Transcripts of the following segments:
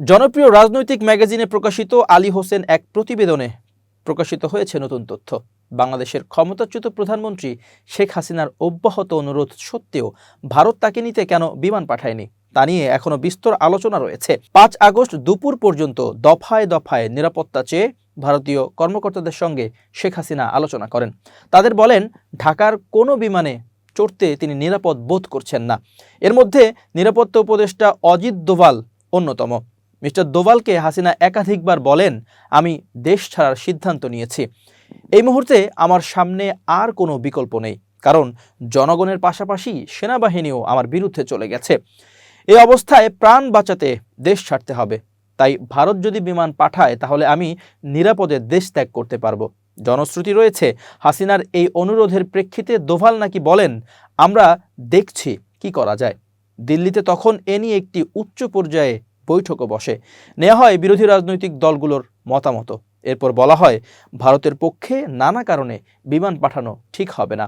জনপ্রিয় রাজনৈতিক ম্যাগাজিনে প্রকাশিত আলী হোসেন এক প্রতিবেদনে প্রকাশিত হয়েছে নতুন তথ্য। বাংলাদেশের ক্ষমতাচ্যুত প্রধানমন্ত্রী শেখ হাসিনার অব্যাহত অনুরোধ সত্ত্বেও ভারত তাকে নিতে কেন বিমান পাঠায়নি, তা নিয়ে এখনও বিস্তর আলোচনা রয়েছে। পাঁচ আগস্ট দুপুর পর্যন্ত দফায় দফায় নিরাপত্তা চেয়ে ভারতীয় কর্মকর্তাদের সঙ্গে শেখ হাসিনা আলোচনা করেন। তাদের বলেন, ঢাকার কোনো বিমানে চড়তে তিনি নিরাপদ বোধ করছেন না। এর মধ্যে নিরাপত্তা উপদেষ্টা অজিত দোভাল অন্যতম। মিস্টার দোভালকে হাসিনা একাধিকবার বলেন, আমি দেশ ছাড়ার সিদ্ধান্ত নিয়েছি। এই মুহূর্তে আমার সামনে আর কোনো বিকল্প নেই, কারণ জনগণের পাশাপাশি সেনাবাহিনীও আমার বিরুদ্ধে চলে গেছে। এই অবস্থায় প্রাণ বাঁচাতে দেশ ছাড়তে হবে। তাই ভারত যদি বিমান পাঠায়, তাহলে আমি নিরাপদে দেশ ত্যাগ করতে পারব। জনশ্রুতি রয়েছে, হাসিনার এই অনুরোধের প্রেক্ষিতে দোভাল নাকি বলেন, আমরা দেখছি কি করা যায়। দিল্লিতে তখন এ নিয়ে একটি উচ্চ পর্যায়ে বৈঠকও বসে। নেওয়া হয় বিরোধী রাজনৈতিক দলগুলোর মতামত এরপর বলা হয়, ভারতের পক্ষে নানা কারণে বিমান পাঠানো ঠিক হবে না।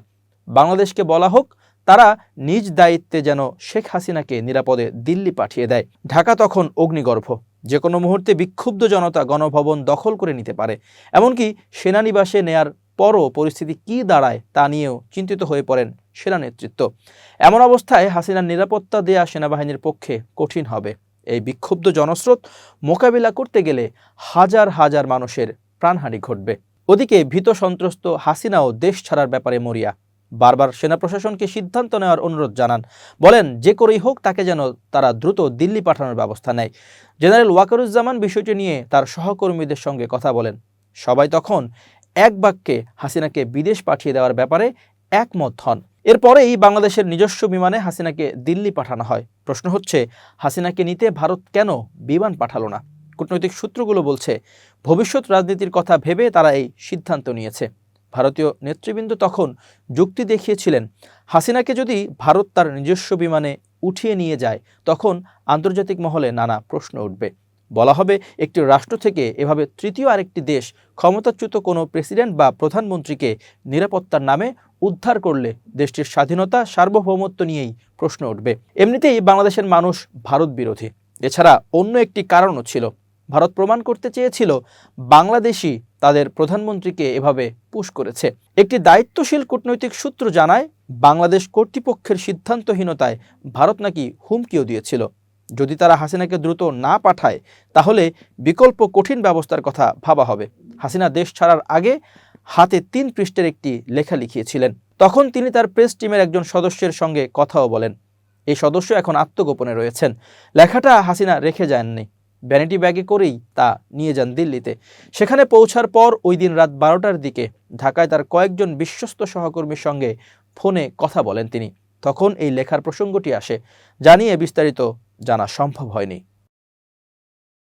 বাংলাদেশকে বলা হোক, তারা নিজ দায়িত্বে যেন শেখ হাসিনাকে নিরাপদে দিল্লি পাঠিয়ে দেয়। ঢাকা তখন অগ্নিগর্ভ। যে কোনো মুহূর্তে বিক্ষুব্ধ জনতা গণভবন দখল করে নিতে পারে। এমনকি সেনানিবাসে নেয়ার পরও পরিস্থিতি কী দাঁড়ায় তা নিয়েও চিন্তিত হয়ে পড়েন সেনা নেতৃত্ব এমন অবস্থায় হাসিনার নিরাপত্তা দেয়া সেনাবাহিনীর পক্ষে কঠিন হবে। এই বিক্ষুব্ধ জনস্রোত মোকাবিলা করতে গেলে হাজার হাজার মানুষের প্রাণহানি ঘটবে। ওদিকে ভীত সন্ত্রস্ত হাসিনাও দেশ ছাড়ার ব্যাপারে মরিয়া। বারবার সেনা প্রশাসনকে সিদ্ধান্ত নেওয়ার অনুরোধ জানান। বলেন, যে করেই হোক তাকে যেন তারা দ্রুত দিল্লি পাঠানোর ব্যবস্থা নেয়। জেনারেল ওয়াকারুজ্জামান বিষয়টি নিয়ে তার সহকর্মীদের সঙ্গে কথা বলেন। সবাই তখন এক বাক্যে হাসিনাকে বিদেশ পাঠিয়ে দেওয়ার ব্যাপারে একমত হন। এরপরেই বাংলাদেশের নিজস্ব বিমানে হাসিনাকে দিল্লি পাঠানো হয়। প্রশ্ন হচ্ছে, হাসিনাকে নিতে ভারত কেন বিমান পাঠালো না? কূটনৈতিক সূত্রগুলো বলছে, ভবিষ্যৎ রাজনীতির কথা ভেবে তারা এই সিদ্ধান্ত নিয়েছে। ভারতীয় নেতৃবৃন্দ তখন যুক্তি দেখিয়েছিলেন, হাসিনাকে যদি ভারত তার নিজস্ব বিমানে উঠিয়ে নিয়ে যায়, তখন আন্তর্জাতিক মহলে নানা প্রশ্ন উঠবে। বলা হবে, একটি রাষ্ট্র থেকে এভাবে তৃতীয় আরেকটি দেশ ক্ষমতাচ্যুত কোনো প্রেসিডেন্ট বা প্রধানমন্ত্রীকে নিরাপত্তার নামে উদ্ধার করলে দেশটির স্বাধীনতা, সার্বভৌমত্ব নিয়েই প্রশ্ন উঠবে। এমনিতেই বাংলাদেশের মানুষ ভারত বিরোধী। এছাড়া অন্য একটি কারণও ছিল। ভারত প্রমাণ করতে চেয়েছিল বাংলাদেশি তাদের প্রধানমন্ত্রীকে এভাবে পুশ করেছে। একটি দায়িত্বশীল কূটনৈতিক সূত্র জানায়, বাংলাদেশ কর্তৃপক্ষের সিদ্ধান্তহীনতায় ভারত নাকি হুমকিও দিয়েছিল। যদি তারা হাসিনাকে দ্রুত না পাঠায়, তাহলে বিকল্প কঠিন ব্যবস্থার কথা ভাবা হবে। হাসিনা দেশ ছাড়ার আগে হাতে তিন পৃষ্ঠের একটি লেখা লিখিয়েছিলেন। তখন তিনি তার প্রেস টিমের একজন সদস্যের সঙ্গে কথাও বলেন। এই সদস্য এখন আত্মগোপনে রয়েছেন। লেখাটা হাসিনা রেখে যাননি। ভ্যানিটি ব্যাগে করেই তা নিয়ে যান দিল্লিতে। সেখানে পৌঁছার পর ওই দিন রাত বারোটার দিকে ঢাকায় তার কয়েকজন বিশ্বস্ত সহকর্মীর সঙ্গে ফোনে কথা বলেন তিনি। তখন এই লেখার প্রসঙ্গটি আসে। জানিয়ে বিস্তারিত জানা সম্ভব হয়নি।